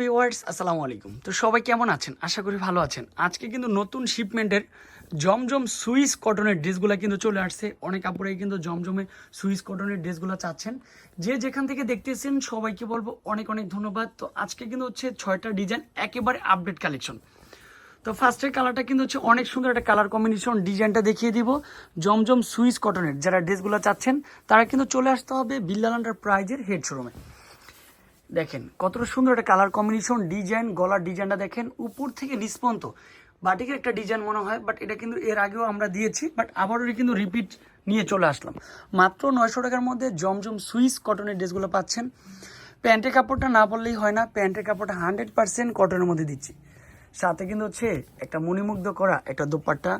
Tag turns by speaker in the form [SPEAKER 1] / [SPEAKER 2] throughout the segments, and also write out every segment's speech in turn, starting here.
[SPEAKER 1] Viewers আসসালামু আলাইকুম। তো সবাই কেমন আছেন? আশা করি ভালো আছেন। আজকে কিন্তু নতুন শিপমেন্টের জমজম সুইস কটনের ড্রেসগুলো কিন্তু চলে আসছে। অনেক আপুরাই কিন্তু জমজমে সুইস কটনের ড্রেসগুলো চাচ্ছেন। যে যেখান থেকে দেখতেছেন, সবাইকে বলব অনেক অনেক ধন্যবাদ। তো আজকে কিন্তু হচ্ছে ছয়টা ডিজাইন একেবারে আপডেট কালেকশন তো ফার্স্টের কালারটা কিন্তু হচ্ছে অনেক সুন্দর একটা কালার কম্বিনেশন ডিজাইনটা দেখিয়ে দিব। জমজম সুইস কটনের যারা ড্রেসগুলো চাচ্ছেন, তারা কিন্তু চলে আসতে হবে বিল্লালান্ডার প্রাইজের হেড শোরুমে দেখেন, কতটা সুন্দর একটা কালার কম্বিনেশন ডিজাইন গলার ডিজাইনটা দেখেন, উপর থেকে নিচ পর্যন্ত বাটিকের একটা ডিজাইন মনে হয় বাট এটা কিন্তু এর আগেও আমরা দিয়েছি বাট আবারও কিন্তু রিপিট নিয়ে চলে আসলাম। মাত্র নয়শো টাকার মধ্যে জমজম সুইস কটনের ড্রেসগুলো পাচ্ছেন। প্যান্টের কাপড়টা না বললেই হয় না, প্যান্টের কাপড়টা হান্ড্রেড পার্সেন্ট কটনের মধ্যে দিচ্ছি। সাথে কিন্তু হচ্ছে একটা মণিমুগ্ধ করা, একটা দোপাট্টা,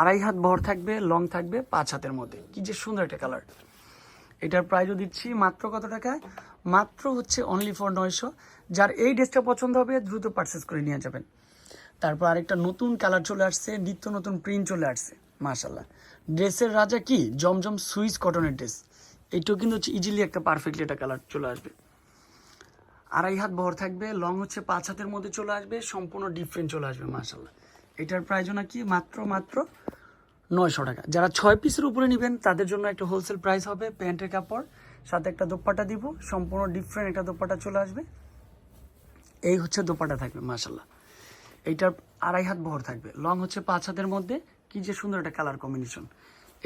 [SPEAKER 1] আড়াই হাত বহর থাকবে লং থাকবে, পাঁচ হাতের মধ্যে। কি যে সুন্দর একটা কালার এটার প্রাইজও দিচ্ছি। মাত্র কত টাকায় মাত্র হচ্ছে অনলি ফর নয়শো। যার এই ড্রেসটা পছন্দ হবে, দ্রুত পারচেস করে নিয়ে যাবেন। তারপর আরেকটা নতুন কালার চলে আসছে, নিত্য নতুন প্রিন্ট চলে আসছে মাশাল্লাহ ড্রেসের রাজা কি? জমজম সুইস কটনের ড্রেস এইটাও কিন্তু হচ্ছে ইজিলি একটা পারফেক্টলি একটা কালার চলে আসবে। আড়াই হাত বহর থাকবে লং হচ্ছে পাঁচ হাতের মধ্যে চলে আসবে, সম্পূর্ণ ডিফারেন্ট চলে আসবে মাশাল্লাহ এটার প্রাইজও নাকি মাত্র মাত্র নয়শো টাকা। যারা ছয় পিসের উপরে নেবেন, তাদের জন্য একটা হোলসেল প্রাইস হবে, প্যান্টের কাপড়, সাথে একটা দোপাটা দিব, সম্পূর্ণ ডিফারেন্ট একটা দোপাটা চলে আসবে। এই হচ্ছে দোপাটা থাকবে মাশাল্লাহ এইটার আড়াই হাত বহর থাকবে। লং হচ্ছে পাঁচ হাতের মধ্যে। কি যে সুন্দর একটা কালার কম্বিনেশন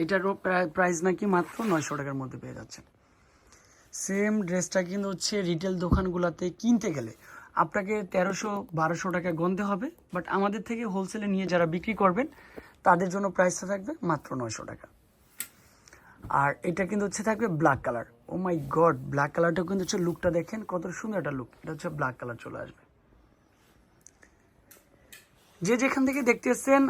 [SPEAKER 1] এটারও প্রাইস নাকি মাত্র নয়শো টাকার মধ্যে পেয়ে যাচ্ছেন। সেম ড্রেসটা কিন্তু হচ্ছে রিটেল দোকানগুলোতে কিনতে গেলে আপনাকে তেরোশো, বারোশো টাকা গন্ধে হবে বাট আমাদের থেকে হোলসেলে নিয়ে যারা বিক্রি করবেন, তাদের জন্য প্রাইসটা থাকবে মাত্র নয়শো টাকা। আর এটা কিন্তু হচ্ছে থাকবে black colour oh my god black কালারটাও কিন্তু হচ্ছে লুকটা দেখেন, কত সুন্দর একটা লুক এটা হচ্ছে ব্ল্যাক কালার চলে আসবে। যে যেখান থেকে দেখতেছেন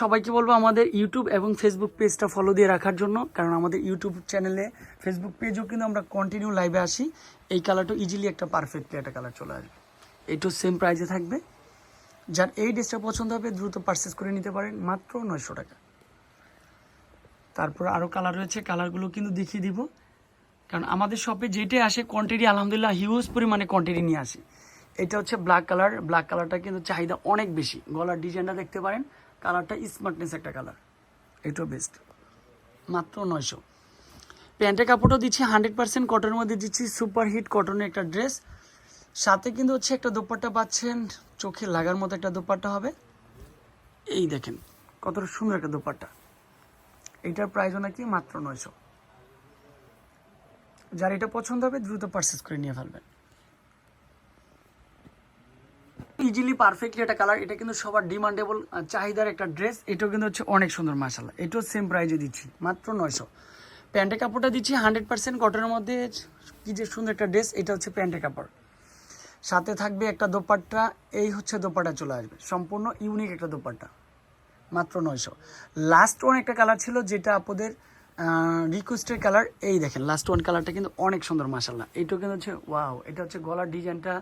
[SPEAKER 1] সবাইকে বলব আমাদের ইউটিউব এবং ফেসবুক পেজটা ফলো দিয়ে রাখার জন্য, কারণ আমাদের ইউটিউব চ্যানেলে ফেসবুক পেজও কিন্তু আমরা কন্টিনিউ লাইভে আসি। এই কালারটা ইজিলি একটা পারফেক্টলি একটা কালার চলে আসবে। এইটাও সেম প্রাইজে থাকবে। যার এই ড্রেসটা পছন্দ হবে, দ্রুত পারচেস করে নিতে পারেন, মাত্র নয়শো টাকা। তারপর আরও কালার রয়েছে কালারগুলো কিন্তু দেখিয়ে দিব। কারণ আমাদের শপে যেটাই আসে কোয়ান্টিটি আলহামদুলিল্লাহ হিউজ পরিমাণে কোয়ান্টিটি নিয়ে আসি। এটা হচ্ছে ব্ল্যাক কালার ব্ল্যাক কালারটা কিন্তু চাহিদা অনেক বেশি। গলার ডিজাইনটা দেখতে পারেন কালারটা স্মার্টনেস একটা কালার এটাও বেস্ট মাত্র নয়শো। প্যান্টের কাপড়ও দিচ্ছি হান্ড্রেড পার্সেন্ট কটনের মধ্যে দিচ্ছি সুপার হিট কটনের একটা ড্রেস সাথে কিন্তু হচ্ছে একটা দোপাট্টা পাচ্ছেন, চোখে লাগার মতো একটা দোপাট্টা হবে। এই দেখেন, কতটা সুন্দর একটা দোপাট্টা। এইটার প্রাইসও নাকি মাত্র নয়শো। যার এটা পছন্দ হবে, দ্রুত পারচেস করে নিয়ে ফেলবেন। ইজিলি পারফেক্টলি একটা কালার এটা কিন্তু সবার ডিমান্ডেবল চাহিদার একটা ড্রেস এটাও কিন্তু হচ্ছে অনেক সুন্দর মাসাল্লাহ এটাও সেম প্রাইজে দিচ্ছি, মাত্র নয়শো। প্যান্টের কাপড়টা দিচ্ছি হান্ড্রেড পার্সেন্ট কটনের মধ্যে। কি যে সুন্দর একটা ড্রেস এটা হচ্ছে প্যান্টের কাপড়। সাথে থাকবে একটা দোপাট্টা, এই হচ্ছে দোপাট্টা চলে আসবে। সম্পূর্ণ ইউনিক একটা দোপাট্টা। মাত্র নয়শো। লাস্ট ওয়ান একটা কালার ছিল যেটা আপনাদের রিকোয়েস্টের কালার এই দেখেন লাস্ট ওয়ান কালারটা কিন্তু অনেক সুন্দর মাসাল্লাহ এইটা কিন্তু হচ্ছে ওয়াও এটা হচ্ছে গলার ডিজাইনটা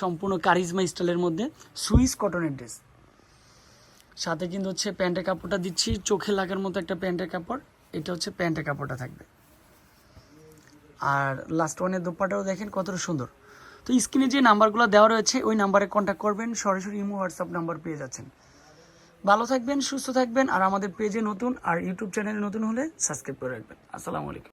[SPEAKER 1] সম্পূর্ণ কারিজমা স্টাইলের মধ্যে সুইস কটনের ড্রেস সাথে কিন্তু হচ্ছে প্যান্টের কাপড়টা দিচ্ছি, চোখে লাগার মতো একটা প্যান্টের কাপড়, এটা হচ্ছে প্যান্টের কাপড়টা থাকবে। আর লাস্ট ওয়ানের দোপাটাও দেখেন কতটা সুন্দর। তো স্ক্রিনে যে নাম্বারগুলো দেওয়া রয়েছে, ওই নাম্বারে কন্ট্যাক্ট করবেন। সরাসরি ইমো হোয়াটসঅ্যাপ নাম্বার পেয়ে যাচ্ছেন। ভালো থাকবেন, সুস্থ থাকবেন, আর আমাদের পেজে নতুন আর ইউটিউব চ্যানেলে নতুন হলে সাবস্ক্রাইব করে রাখবেন। আসসালামু আলাইকুম।